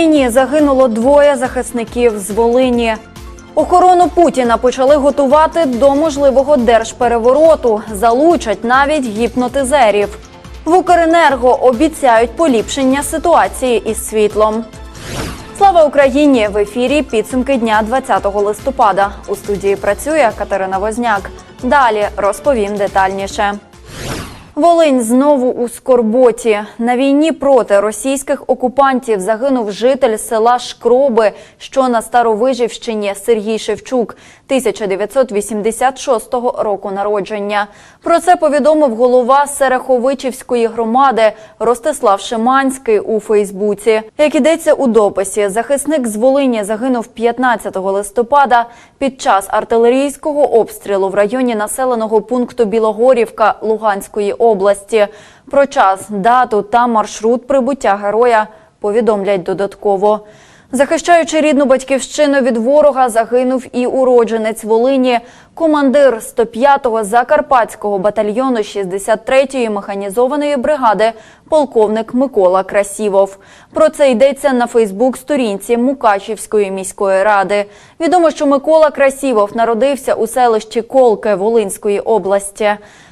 Війні загинуло двоє захисників з Волині. Охорону Путіна почали готувати до можливого держперевороту. Залучать навіть гіпнотизерів. В Укренерго обіцяють поліпшення ситуації із світлом. Слава Україні! В ефірі підсумки дня 20 листопада. У студії працює Катерина Возняк. Далі розповім детальніше. Волинь знову у скорботі. На війні проти російських окупантів загинув житель села Шкроби, що на Старовижівщині Сергій Шевчук, 1986 року народження. Про це повідомив голова Сереховичівської громади Ростислав Шиманський у Фейсбуці. Як ідеться у дописі, захисник з Волині загинув 15 листопада під час артилерійського обстрілу в районі населеного пункту Білогорівка Луганської області. Про час, дату та маршрут прибуття героя повідомлять додатково. Захищаючи рідну батьківщину від ворога, загинув і уродженець Волині, командир 105-го Закарпатського батальйону 63-ї механізованої бригади, полковник Микола Красівов. Про це йдеться на Фейсбук-сторінці Мукачівської міської ради. Відомо, що Микола Красівов народився у селищі Колке Волинської області.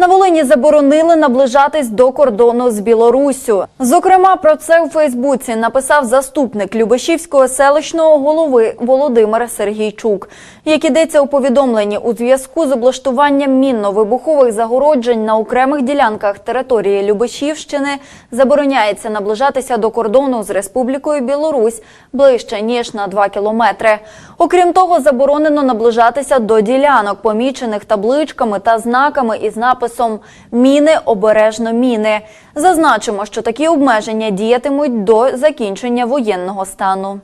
На Волині заборонили наближатись до кордону з Білоруссю. Зокрема, про це у Фейсбуці написав заступник Любешівського селищного голови Володимир Сергійчук. Як ідеться у повідомленні, у зв'язку з облаштуванням мінно-вибухових загороджень на окремих ділянках території Любешівщини забороняється наближатися до кордону з Республікою Білорусь ближче ніж на 2 кілометри. Окрім того, заборонено наближатися до ділянок, помічених табличками та знаками із написом Міни обережно міни. Зазначимо, що такі обмеження діятимуть до закінчення воєнного стану.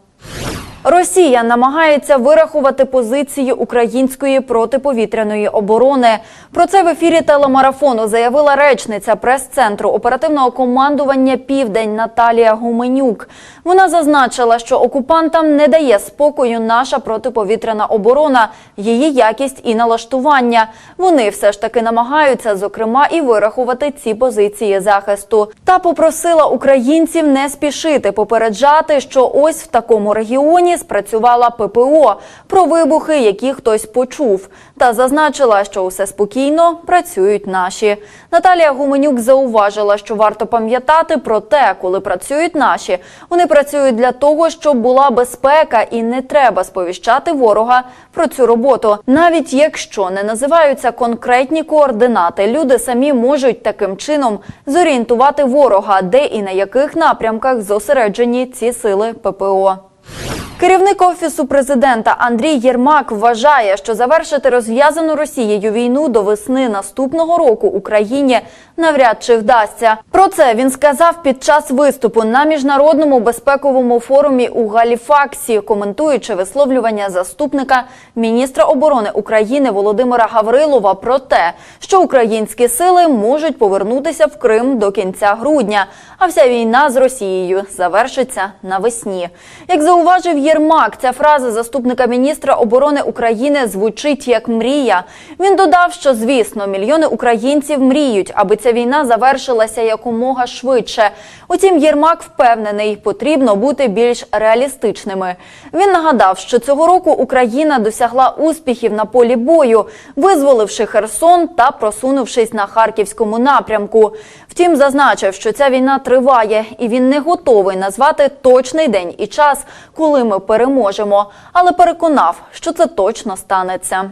Росія намагається вирахувати позиції української протиповітряної оборони. Про це в ефірі телемарафону заявила речниця прес-центру оперативного командування Південь Наталія Гуменюк. Вона зазначила, що окупантам не дає спокою наша протиповітряна оборона, її якість і налаштування. Вони все ж таки намагаються, зокрема, і вирахувати ці позиції захисту. Та попросила українців не спішити попереджати, що ось в такому регіоні спрацювала ППО про вибухи, які хтось почув, та зазначила, що усе спокійно працюють наші. Наталія Гуменюк зауважила, що варто пам'ятати про те, коли працюють наші. Вони працюють для того, щоб була безпека, і не треба сповіщати ворога про цю роботу. Навіть якщо не називаються конкретні координати, люди самі можуть таким чином зорієнтувати ворога, де і на яких напрямках зосереджені ці сили ППО. Керівник офісу президента Андрій Єрмак вважає, що завершити розв'язану Росією війну до весни наступного року Україні навряд чи вдасться. Про це він сказав під час виступу на міжнародному безпековому форумі у Галіфаксі, коментуючи висловлювання заступника міністра оборони України Володимира Гаврилова про те, що українські сили можуть повернутися в Крим до кінця грудня, а вся війна з Росією завершиться навесні. Як зауважив Єрмак, ця фраза заступника міністра оборони України звучить як мрія. Він додав, що звісно, мільйони українців мріють, аби ця війна завершилася якомога швидше. Утім, Єрмак впевнений, потрібно бути більш реалістичними. Він нагадав, що цього року Україна досягла успіхів на полі бою, визволивши Херсон та просунувшись на харківському напрямку. Втім, зазначив, що ця війна триває, і він не готовий назвати точний день і час, коли ми переможемо, але переконав, що це точно станеться.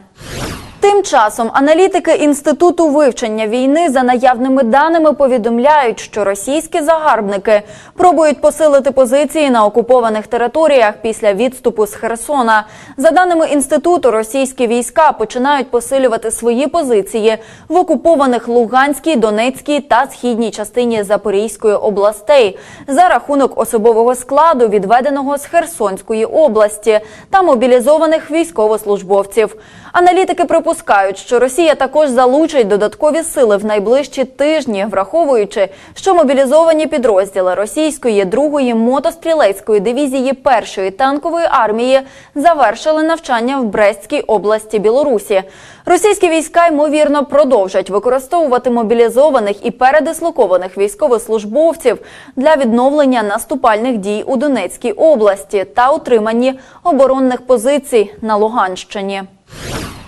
Тим часом аналітики інституту вивчення війни за наявними даними повідомляють, що російські загарбники пробують посилити позиції на окупованих територіях після відступу з Херсона. За даними інституту, російські війська починають посилювати свої позиції в окупованих Луганській, Донецькій та східній частині Запорізької областей за рахунок особового складу, відведеного з Херсонської області та мобілізованих військовослужбовців. Аналітики припускають, припускають, що Росія також залучить додаткові сили в найближчі тижні, враховуючи, що мобілізовані підрозділи російської другої мотострілецької дивізії першої танкової армії завершили навчання в Брестській області Білорусі. Російські війська ймовірно продовжать використовувати мобілізованих і передислокованих військовослужбовців для відновлення наступальних дій у Донецькій області та утриманні оборонних позицій на Луганщині.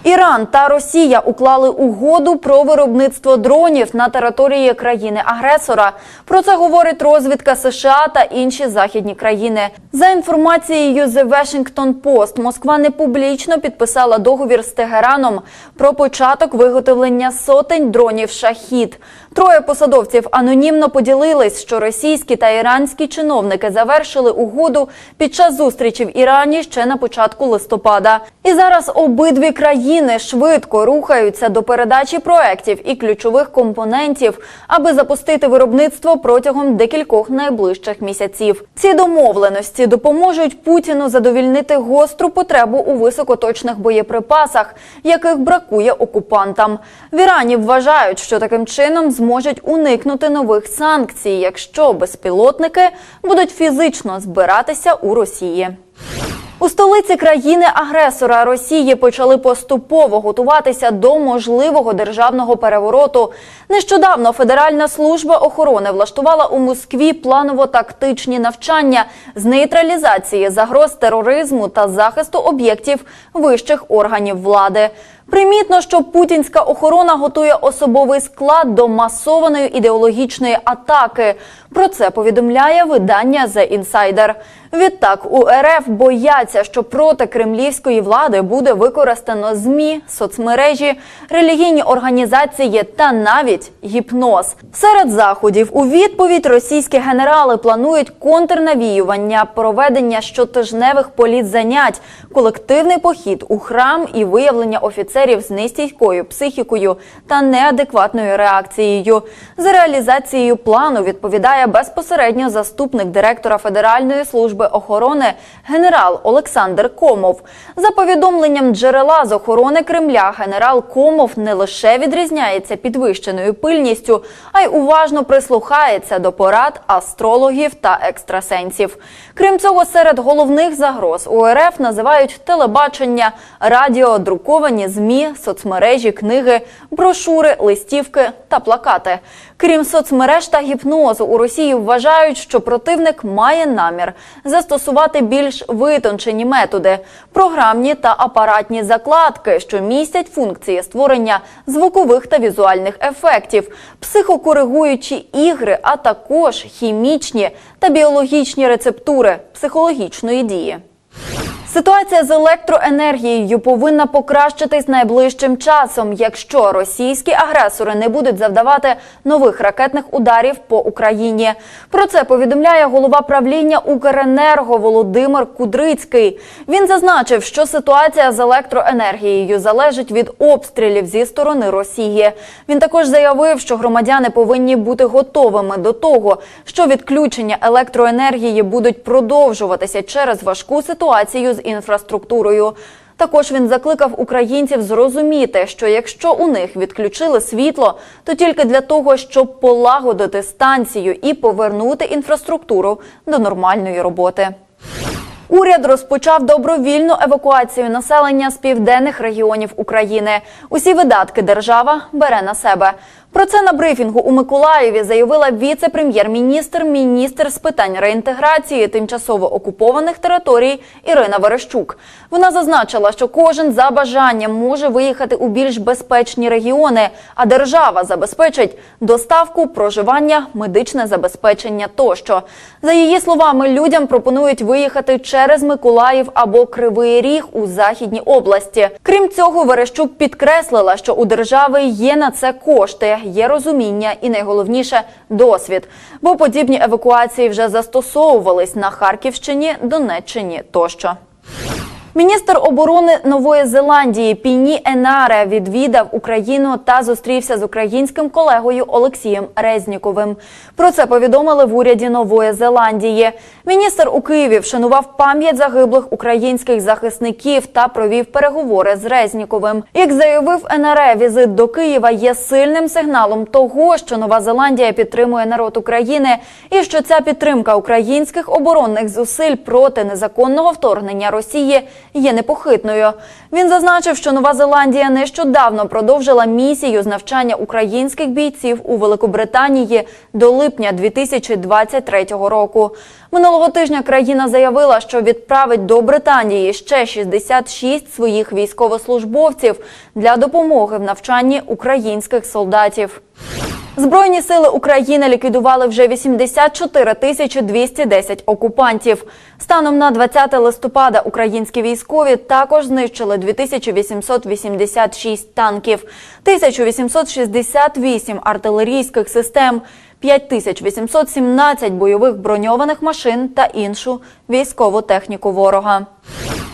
Іран та Росія уклали угоду про виробництво дронів на території країни-агресора. Про це говорить розвідка США та інші західні країни. За інформацією The Washington Post, Москва не публічно підписала договір з Тегераном про початок виготовлення сотень дронів шахід. Троє посадовців анонімно поділились, що російські та іранські чиновники завершили угоду під час зустрічі в Ірані ще на початку листопада. І зараз обидві країни швидко рухаються до передачі проєктів і ключових компонентів, аби запустити виробництво протягом декількох найближчих місяців. Ці домовленості допоможуть Путіну задовільнити гостру потребу у високоточних боєприпасах, яких бракує окупантам. В Ірані вважають, що таким чином зможуть уникнути нових санкцій, якщо безпілотники будуть фізично збиратися у Росії. У столиці країни-агресора Росії почали поступово готуватися до можливого державного перевороту. Нещодавно Федеральна служба охорони влаштувала у Москві планово-тактичні навчання з нейтралізації загроз тероризму та захисту об'єктів вищих органів влади. Примітно, що путінська охорона готує особовий склад до масованої ідеологічної атаки. Про це повідомляє видання The Insider. Відтак у РФ бояться, що проти кремлівської влади буде використано змі, соцмережі, релігійні організації та навіть гіпноз. Серед заходів у відповідь російські генерали планують контрнавіювання, проведення щотижневих політзанять, колективний похід у храм і виявлення офіцерів з нестійкою психікою та неадекватною реакцією. За реалізацією плану відповідає безпосередньо заступник директора Федеральної служби охорони генерал Олександр Комов. За повідомленням джерела з охорони Кремля, генерал Комов не лише відрізняється підвищеною пильністю, а й уважно прислухається до порад астрологів та екстрасенсів. Крім цього, серед головних загроз у РФ називають телебачення, радіо, друковані змі, соцмережі, книги, брошури, листівки та плакати. Крім соцмереж та гіпнозу, у Росії вважають, що противник має намір застосувати більш витончені методи, програмні та апаратні закладки, що містять функції створення звукових та візуальних ефектів, психокоригуючі ігри, а також хімічні та біологічні рецептури психологічної дії. Ситуація з електроенергією повинна покращитись найближчим часом, якщо російські агресори не будуть завдавати нових ракетних ударів по Україні. Про це повідомляє голова правління Укренерго Володимир Кудрицький. Він зазначив, що ситуація з електроенергією залежить від обстрілів зі сторони Росії. Він також заявив, що громадяни повинні бути готовими до того, що відключення електроенергії будуть продовжуватися через важку ситуацію з інфраструктурою. Також він закликав українців зрозуміти, що якщо у них відключили світло, то тільки для того, щоб полагодити станцію і повернути інфраструктуру до нормальної роботи. Уряд розпочав добровільну евакуацію населення з південних регіонів України. Усі видатки держава бере на себе. Про це на брифінгу у Миколаєві заявила віце-прем'єр-міністр, міністр з питань реінтеграції тимчасово окупованих територій Ірина Верещук. Вона зазначила, що кожен за бажанням може виїхати у більш безпечні регіони, а держава забезпечить доставку, проживання, медичне забезпечення тощо. За її словами, людям пропонують виїхати через Миколаїв або Кривий Ріг у західній області. Крім цього, Верещук підкреслила, що у держави є на це кошти, є розуміння і найголовніше досвід. Бо подібні евакуації вже застосовувались на Харківщині, Донеччині тощо. Міністр оборони Нової Зеландії Піні Енаре відвідав Україну та зустрівся з українським колегою Олексієм Резніковим. Про це повідомили в уряді Нової Зеландії. Міністр у Києві вшанував пам'ять загиблих українських захисників та провів переговори з Резніковим. Як заявив НРЕ, візит до Києва є сильним сигналом того, що Нова Зеландія підтримує народ України і що ця підтримка українських оборонних зусиль проти незаконного вторгнення Росії є непохитною. Він зазначив, що Нова Зеландія нещодавно продовжила місію з навчання українських бійців у Великобританії до липня 2023 року. Минулого тижня країна заявила, що відправить до Британії ще 66 своїх військовослужбовців для допомоги в навчанні українських солдатів. Збройні сили України ліквідували вже 84 тисячі 210 окупантів. Станом на 20 листопада українські військові також знищили 2886 танків, 1868 артилерійських систем, 5817 бойових броньованих машин та іншу військову техніку ворога.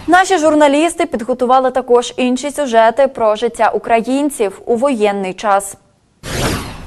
Наші журналісти підготували також інші сюжети про життя українців у воєнний час.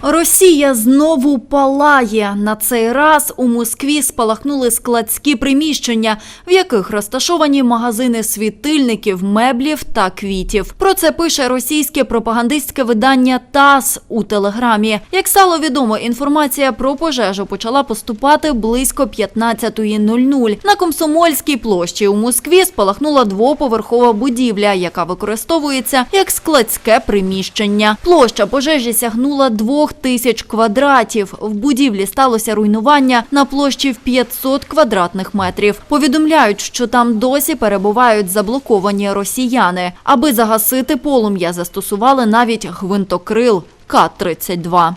Росія знову палає. На цей раз у Москві спалахнули складські приміщення, в яких розташовані магазини світильників, меблів та квітів. Про це пише російське пропагандистське видання ТАСС у телеграмі. Як стало відомо, інформація про пожежу почала поступати близько 15.00. На Комсомольській площі у Москві спалахнула двоповерхова будівля, яка використовується як складське приміщення. Площа пожежі сягнула двох тисяч квадратів. В будівлі сталося руйнування на площі в 500 квадратних метрів. Повідомляють, що там досі перебувають заблоковані росіяни. Аби загасити полум'я, застосували навіть гвинтокрил К-32.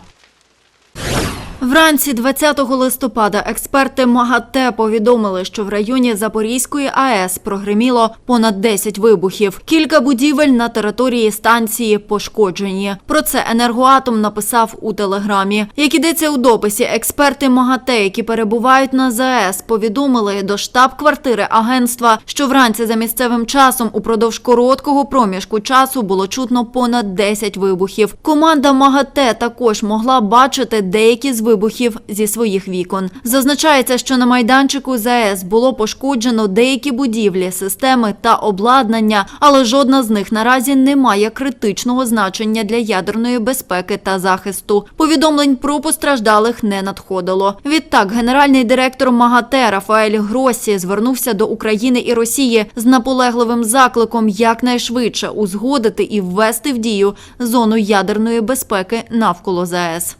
Вранці 20 листопада експерти МАГАТЕ повідомили, що в районі Запорізької АЕС прогреміло понад 10 вибухів. Кілька будівель на території станції пошкоджені. Про це енергоатом написав у телеграмі. Як ідеться у дописі, експерти МАГАТЕ, які перебувають на ЗАЕС, повідомили до штаб-квартири агентства, що вранці за місцевим часом упродовж короткого проміжку часу було чутно понад 10 вибухів. Команда МАГАТЕ також могла бачити деякі з вибухів зі своїх вікон. Зазначається, що на майданчику ЗАЕС було пошкоджено деякі будівлі, системи та обладнання, але жодна з них наразі не має критичного значення для ядерної безпеки та захисту. Повідомлень про постраждалих не надходило. Відтак, генеральний директор МАГАТЕ Рафаель Гросі звернувся до України і Росії з наполегливим закликом якнайшвидше узгодити і ввести в дію зону ядерної безпеки навколо ЗАЕС.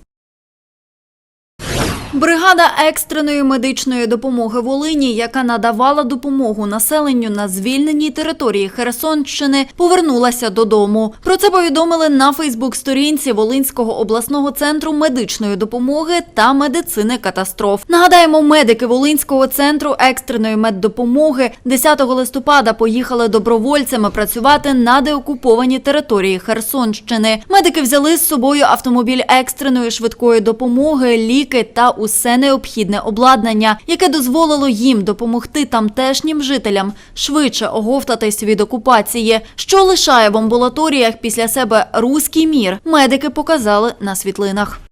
Бригада екстреної медичної допомоги Волині, яка надавала допомогу населенню на звільненій території Херсонщини, повернулася додому. Про це повідомили на Фейсбук-сторінці Волинського обласного центру медичної допомоги та медицини катастроф. Нагадаємо, медики Волинського центру екстреної меддопомоги 10 листопада поїхали добровольцями працювати на деокупованій території Херсонщини. Медики взяли з собою автомобіль екстреної швидкої допомоги, ліки та усе необхідне обладнання, яке дозволило їм допомогти тамтешнім жителям швидше оговтатись від окупації. Що лишає в амбулаторіях після себе руський мір, медики показали на світлинах.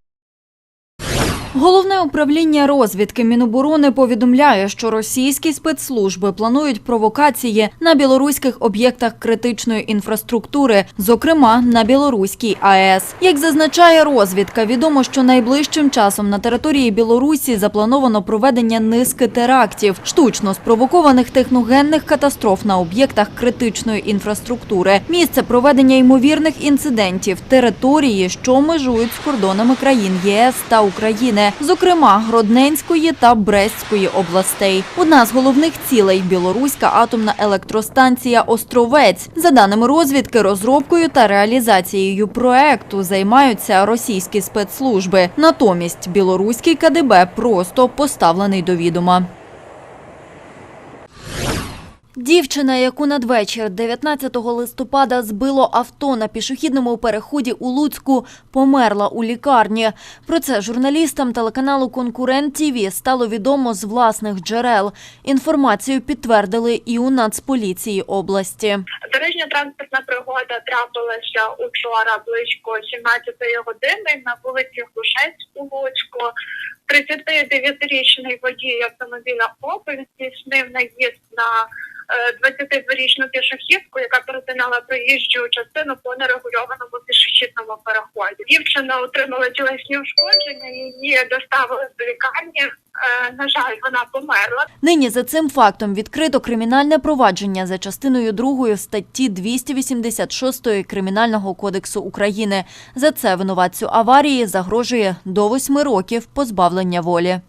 Головне управління розвідки Міноборони повідомляє, що російські спецслужби планують провокації на білоруських об'єктах критичної інфраструктури, зокрема на білоруській АЕС. Як зазначає розвідка, відомо, що найближчим часом на території Білорусі заплановано проведення низки терактів, штучно спровокованих техногенних катастроф на об'єктах критичної інфраструктури. Місце проведення ймовірних інцидентів, території, що межують з кордонами країн ЄС та України зокрема Гродненської та Брестської областей. Одна з головних цілей білоруська атомна електростанція Островець. За даними розвідки, розробкою та реалізацією проекту займаються російські спецслужби. Натомість білоруський КДБ просто поставлений до відома. Дівчина, яку надвечір 19 листопада збило авто на пішохідному переході у Луцьку, померла у лікарні. Про це журналістам телеканалу Конкурент ТІВІ стало відомо з власних джерел. Інформацію підтвердили і у Нацполіції області. Дорожня транспортна пригода трапилася учора близько 17 години на вулиці Глушець у Луцьку. 39-річний водій автомобіля Opel здійснив наїзд на 22-річну пішохідку, яка перетинала проїжджу частину по нерегульованому пішохідному переході. Дівчина отримала тілесні ушкодження, її доставили до лікарні. Е, На жаль, вона померла. Нині за цим фактом відкрито кримінальне провадження за частиною 2 статті 286 Кримінального кодексу України. За це винуватцю аварії загрожує до 8 років позбавлення волі.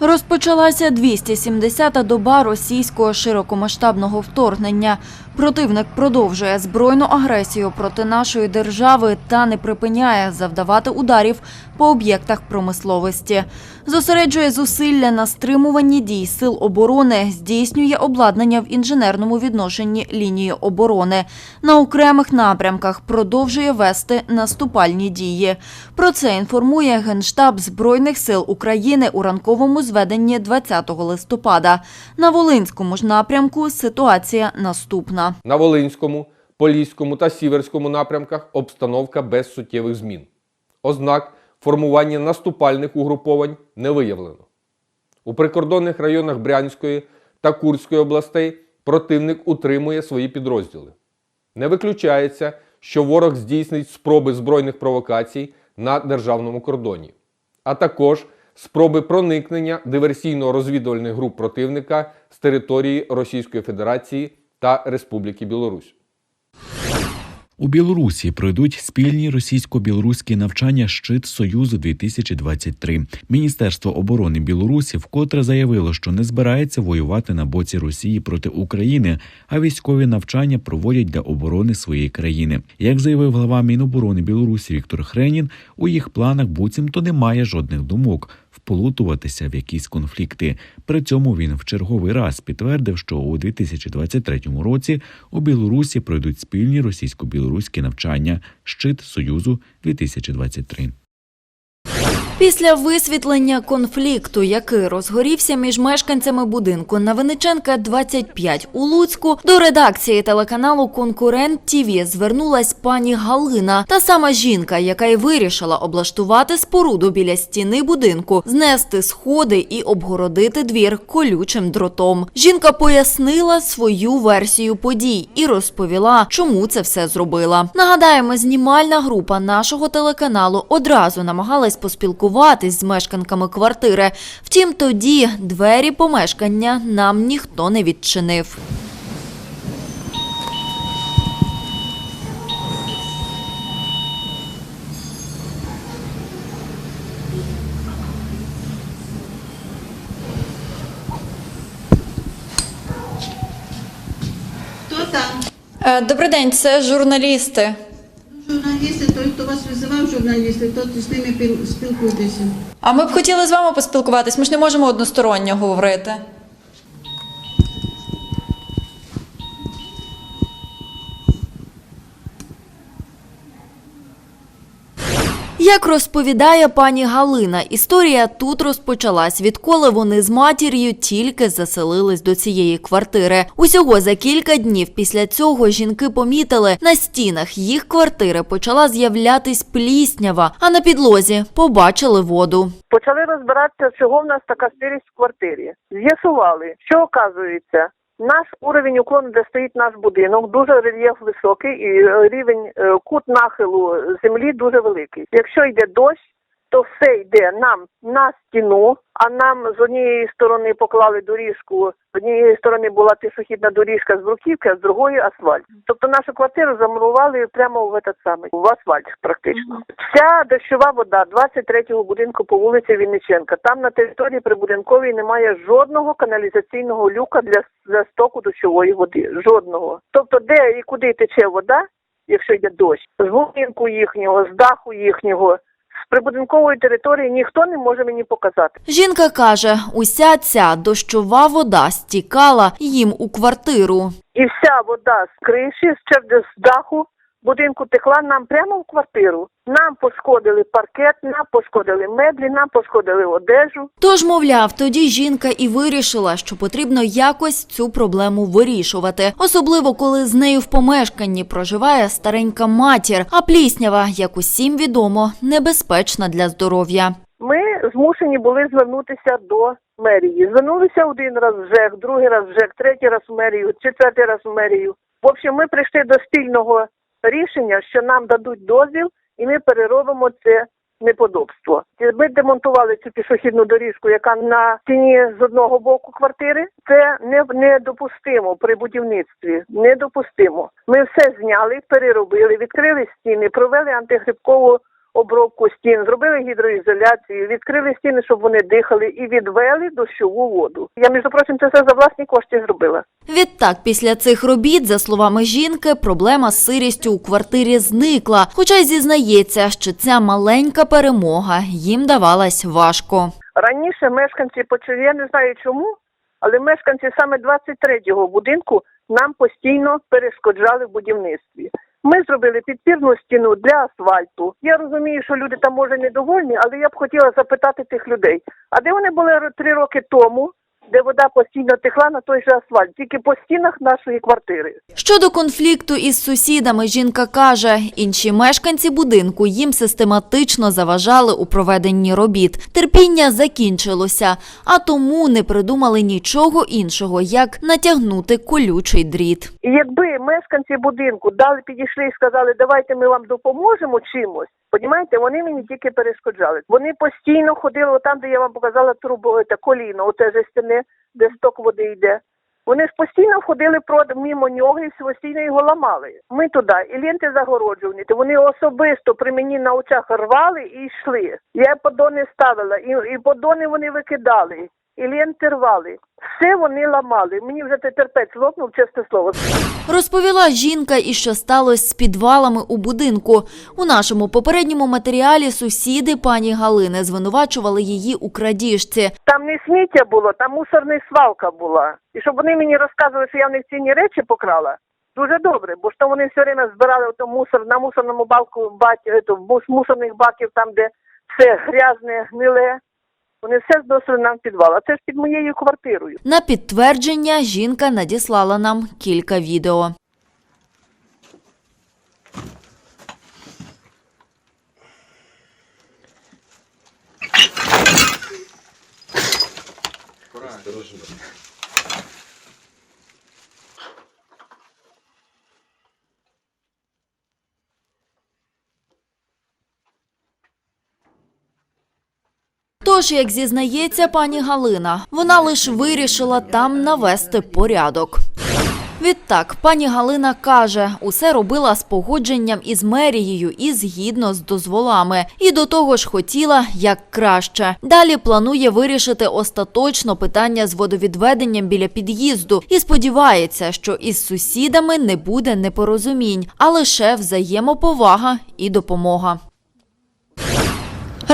Розпочалася 270-та доба російського широкомасштабного вторгнення. Противник продовжує збройну агресію проти нашої держави та не припиняє завдавати ударів по об'єктах промисловості. Зосереджує зусилля на стримуванні дій сил оборони, здійснює обладнання в інженерному відношенні лінії оборони. На окремих напрямках продовжує вести наступальні дії. Про це інформує Генштаб Збройних сил України у ранковому зведенні 20 листопада. На Волинському ж напрямку ситуація наступна. На Волинському, Поліському та Сіверському напрямках обстановка без суттєвих змін. Ознак формування наступальних угруповань не виявлено. У прикордонних районах Брянської та Курської областей противник утримує свої підрозділи. Не виключається, що ворог здійснить спроби збройних провокацій на державному кордоні, а також спроби проникнення диверсійно-розвідувальних груп противника з території Російської Федерації та Республіки Білорусь. У Білорусі пройдуть спільні російсько-білоруські навчання Щит Союзу 2023 Міністерство оборони Білорусі вкотре заявило, що не збирається воювати на боці Росії проти України, а військові навчання проводять для оборони своєї країни. Як заявив глава Міноборони Білорусі Віктор Хренін, у їх планах буцімто немає жодних думок вплутуватися в якісь конфлікти. При цьому він в черговий раз підтвердив, що у 2023 році у Білорусі пройдуть спільні російсько-білоруські навчання Щит Союзу 2023 Після висвітлення конфлікту, який розгорівся між мешканцями будинку на Винниченка 25 у Луцьку, до редакції телеканалу Конкурент ТІВІ звернулась пані Галина, та сама жінка, яка й вирішила облаштувати споруду біля стіни будинку, знести сходи і обгородити двір колючим дротом. Жінка пояснила свою версію подій і розповіла, чому це все зробила. Нагадаємо, знімальна група нашого телеканалу одразу намагалась поспілкуватись з мешканками квартири. Втім, тоді двері помешкання нам ніхто не відчинив. Е, Добрий день, це журналісти. Вас визивав, журналісти, то з ними піл- спілкуйтеся. А ми б хотіли з вами поспілкуватись. Ми ж не можемо односторонньо говорити. Як розповідає пані Галина, історія тут розпочалась, відколи вони з матір'ю тільки заселились до цієї квартири. Усього за кілька днів після цього жінки помітили, на стінах їх квартири почала з'являтись пліснява, а на підлозі побачили воду. Почали розбиратися, чого в нас така сирість в квартирі. З'ясували, що оказується. Наш уровень уклону, де стоїть наш будинок, дуже рельєф високий і е, рівень е, кут нахилу землі дуже великий. Якщо йде дощ, то все йде нам на стіну, а нам з однієї сторони поклали доріжку, з однієї сторони була пішохідна доріжка з бруківки, а з другої асфальт. Тобто нашу квартиру замурували прямо в этот самий, в асфальт практично. Вся дощова вода 23-го будинку по вулиці Вінниченка. Там на території прибудинковій немає жодного каналізаційного люка для, для стоку дощової води. Жодного. Тобто, де і куди тече вода, якщо йде дощ, з будинку їхнього, з даху їхнього, прибудинкової території ніхто не може мені показати. Жінка каже, уся ця дощова вода стікала їм у квартиру. І вся вода з криші, з даху будинку текла нам прямо в квартиру. Нам пошкодили паркет, нам пошкодили меблі, нам пошкодили одежу. Тож, мовляв, тоді жінка і вирішила, що потрібно якось цю проблему вирішувати, особливо коли з нею в помешканні проживає старенька матір, а пліснява, як усім відомо, небезпечна для здоров'я. Ми змушені були звернутися до мерії. Звернулися один раз в ЖЕК, другий раз в ЖЕК, третій раз в мерію, четвертий раз в мерію. В общем, ми прийшли до спільного рішення, що нам дадуть дозвіл, і ми переробимо це неподобство. Ми демонтували цю пішохідну доріжку, яка на стіні з одного боку квартири. Це не недопустимо при будівництві. Недопустимо. Ми все зняли, переробили, відкрили стіни, провели антигрибкову обробку стін, зробили гідроізоляцію, відкрили стіни, щоб вони дихали, і відвели дощову воду. Я між прочим, це все за власні кошти зробила. Відтак, після цих робіт, за словами жінки, проблема з сирістю у квартирі зникла, хоча й зізнається, що ця маленька перемога їм давалась важко. Раніше мешканці почали, я не знаю чому, але мешканці саме 23-го будинку нам постійно перешкоджали в будівництві. Ми зробили підпірну стіну для асфальту. Я розумію, що люди там може недовольні, але я б хотіла запитати тих людей, а де вони були три роки тому, де вода постійно текла на той же асфальт, тільки по стінах нашої квартири. Щодо конфлікту із сусідами, жінка каже, інші мешканці будинку їм систематично заважали у проведенні робіт. Терпіння закінчилося, а тому не придумали нічого іншого, як натягнути колючий дріт. І якби мешканці будинку дали, підійшли і сказали, давайте ми вам допоможемо чимось. Понімаєте, вони мені тільки перешкоджали. Вони постійно ходили там, де я вам показала трубу, це коліно, оте жестяне, де сток води йде. Вони ж постійно ходили мимо нього і постійно його ламали. Ми туди, і ленти загороджувані. Вони особисто при мені на очах рвали і йшли. Я подони ставила, і, і подони вони викидали, ленти рвали. Все вони ламали. Мені вже те терпець лопнув, чесне слово. Розповіла жінка і що сталося з підвалами у будинку. У нашому попередньому матеріалі сусіди пані Галини звинувачували її у крадіжці. Там не сміття було, там мусорна свалка була. І щоб вони мені розказували, що я в них цінні речі покрала. Дуже добре, бо то вони все время збирали ото мусор на мусорному балку бать, ето, мусорних баків, там де все грязне, гниле. Вони все зносили нам в підвал. А це ж під моєю квартирою. На підтвердження жінка надіслала нам кілька відео. Тож, як зізнається пані Галина, вона лише вирішила там навести порядок. Відтак, пані Галина каже, усе робила з погодженням із мерією і згідно з дозволами. І до того ж хотіла як краще. Далі планує вирішити остаточно питання з водовідведенням біля під'їзду і сподівається, що із сусідами не буде непорозумінь, а лише взаємоповага і допомога.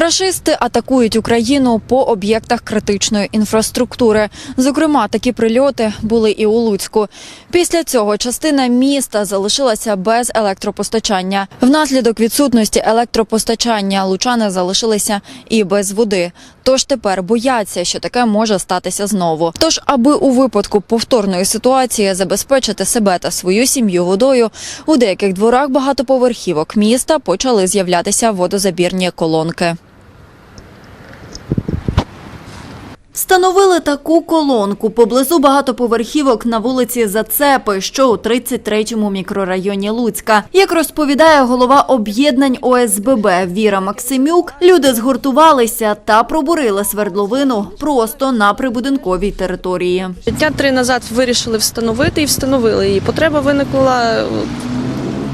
Рашисти атакують Україну по об'єктах критичної інфраструктури. Зокрема, такі прильоти були і у Луцьку. Після цього частина міста залишилася без електропостачання. Внаслідок відсутності електропостачання лучани залишилися і без води. Тож тепер бояться, що таке може статися знову. Тож, аби у випадку повторної ситуації забезпечити себе та свою сім'ю водою, у деяких дворах багатоповерхівок міста почали з'являтися водозабірні колонки. Встановили таку колонку поблизу багатоповерхівок на вулиці Зацепи, що у 33-му мікрорайоні Луцька. Як розповідає голова об'єднань ОСББ Віра Максимюк, люди згуртувалися та пробурили свердловину просто на прибудинковій території. Дня три назад вирішили встановити і встановили її. Потреба виникла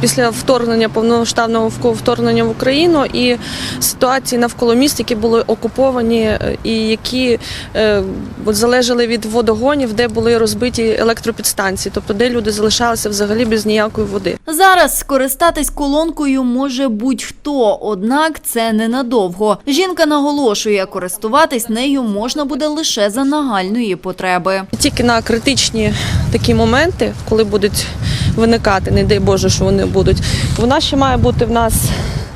після вторгнення повномасштабного вторгнення в Україну і ситуації навколо міст, які були окуповані е, і які е, залежали від водогонів, де були розбиті електропідстанції, тобто де люди залишалися взагалі без ніякої води. Зараз скористатись колонкою може будь-хто, однак це ненадовго. Жінка наголошує, користуватись нею можна буде лише за нагальної потреби. Тільки на критичні такі моменти, коли будуть виникати, не дай Боже, що вони будуть, вона ще має бути в нас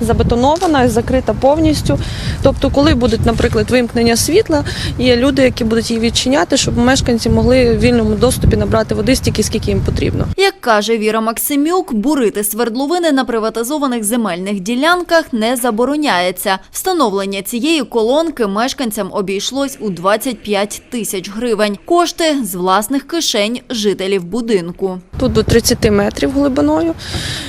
забетонована і закрита повністю. Тобто, коли будуть, наприклад, вимкнення світла, є люди, які будуть її відчиняти, щоб мешканці могли в вільному доступі набрати води стільки, скільки їм потрібно. Як каже Віра Максимюк, бурити свердловини на приватизованих земельних ділянках не забороняється. Встановлення цієї колонки мешканцям обійшлось у 25 тисяч гривень. Кошти з власних кишень жителів будинку. Тут до 30 метрів глибиною,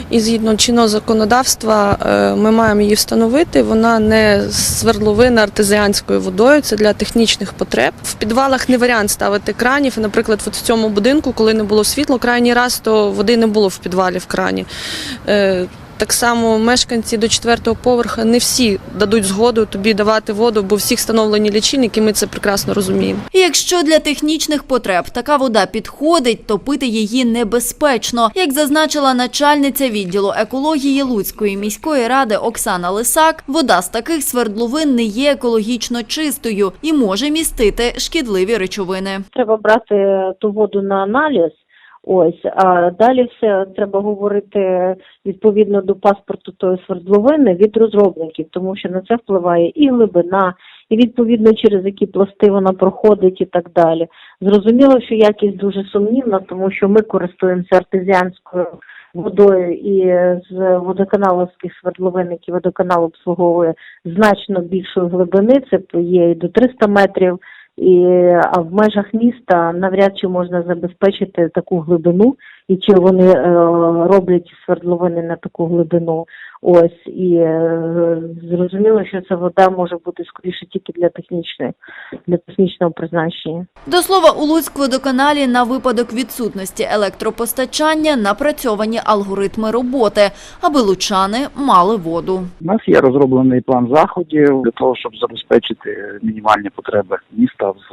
і згідно чинного законодавства е, ми маємо її встановити. Вона не свердловина артезіанською водою, це для технічних потреб. В підвалах не варіант ставити кранів. Наприклад, от в цьому будинку, коли не було світла, крайній раз то води не було в підвалі в крані. Так само мешканці до четвертого поверха не всі дадуть згоду тобі давати воду, бо всіх встановлені лічильники, ми це прекрасно розуміємо. І якщо для технічних потреб така вода підходить, то пити її небезпечно. Як зазначила начальниця відділу екології Луцької міської ради Оксана Лисак, вода з таких свердловин не є екологічно чистою і може містити шкідливі речовини. треба брати ту воду на аналіз. Ось, а далі все треба говорити відповідно до паспорту тої свердловини від розробників, тому що на це впливає і глибина, і відповідно через які пласти вона проходить і так далі. Зрозуміло, що якість дуже сумнівна, тому що ми користуємося артезіанською водою і з водоканаловських свердловин, які водоканал обслуговує значно більшої глибини, це є і до 300 метрів. І а в межах міста навряд чи можна забезпечити таку глибину, і чи вони е, роблять свердловини на таку глибину. Ось і е, зрозуміло, що ця вода може бути скоріше тільки для технічної, для технічного призначення. До слова, у Луцькводоканалі на випадок відсутності електропостачання напрацьовані алгоритми роботи, аби лучани мали воду. У нас є розроблений план заходів для того, щоб забезпечити мінімальні потреби міста в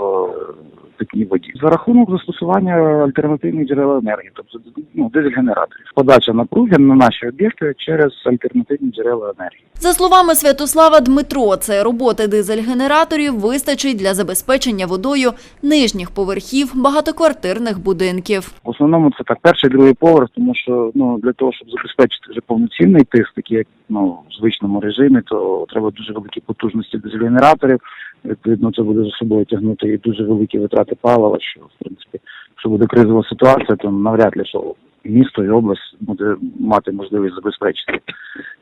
питній воді за рахунок застосування альтернативних джерел енергії, тобто ну, дизель-генераторів, подача напруги на наші об'єкти через альтернативні джерела енергії. За словами Святослава Дмитро, це роботи дизель-генераторів вистачить для забезпечення водою нижніх поверхів багатоквартирних будинків. В основному це так перший другий поверх, тому що ну для того, щоб забезпечити вже повноцінний тиск, такий як ну в звичному режимі, то треба дуже великі потужності дизель-генераторів. Відповідно, це буде за собою тягнути і дуже великі витрати палива. Що в принципі, якщо буде кризова ситуація, то навряд ли що місто і область буде мати можливість забезпечити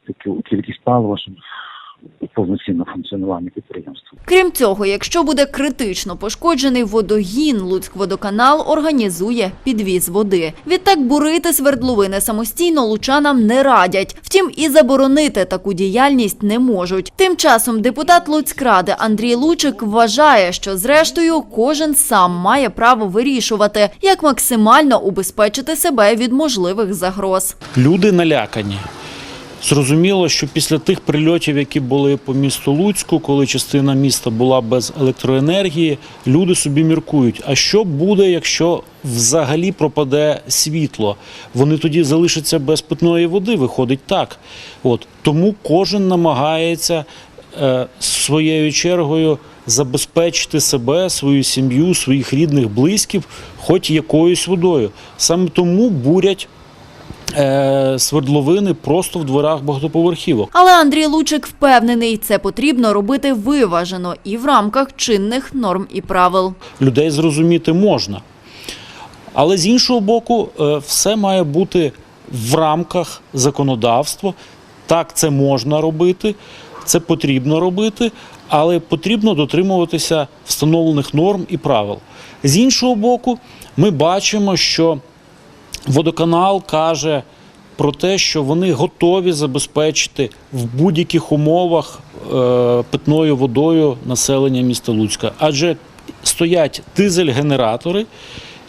таку кількість палива, щоб повноцінне функціонування підприємства. Крім цього, якщо буде критично пошкоджений водогін, Луцькводоканал організує підвіз води. Відтак бурити свердловини самостійно лучанам не радять. Втім, і заборонити таку діяльність не можуть. Тим часом депутат Луцькради Андрій Лучик вважає, що зрештою кожен сам має право вирішувати, як максимально убезпечити себе від можливих загроз. Люди налякані. Зрозуміло, що після тих прильотів, які були по місту Луцьку, коли частина міста була без електроенергії, люди собі міркують, а що буде, якщо взагалі пропаде світло? Вони тоді залишаться без питної води, виходить так. От тому кожен намагається е, своєю чергою забезпечити себе, свою сім'ю, своїх рідних, близьких, хоч якоюсь водою. Саме тому бурять е, свердловини просто в дворах багатоповерхівок. Але Андрій Лучик впевнений, це потрібно робити виважено і в рамках чинних норм і правил. Людей зрозуміти можна. Але з іншого боку, е, все має бути в рамках законодавства. Так, це можна робити, це потрібно робити, але потрібно дотримуватися встановлених норм і правил. З іншого боку, ми бачимо, що водоканал каже про те, що вони готові забезпечити в будь-яких умовах е, питною водою населення міста Луцька. Адже стоять дизель-генератори,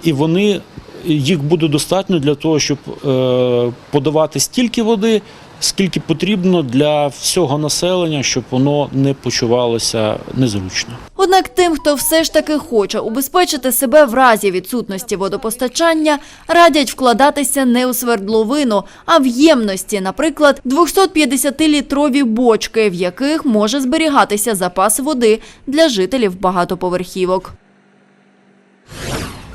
і вони їх буде достатньо для того, щоб е, подавати стільки води, скільки потрібно для всього населення, щоб воно не почувалося незручно. Однак тим, хто все ж таки хоче убезпечити себе в разі відсутності водопостачання, радять вкладатися не у свердловину, а в ємності, наприклад, 250-літрові бочки, в яких може зберігатися запас води для жителів багатоповерхівок.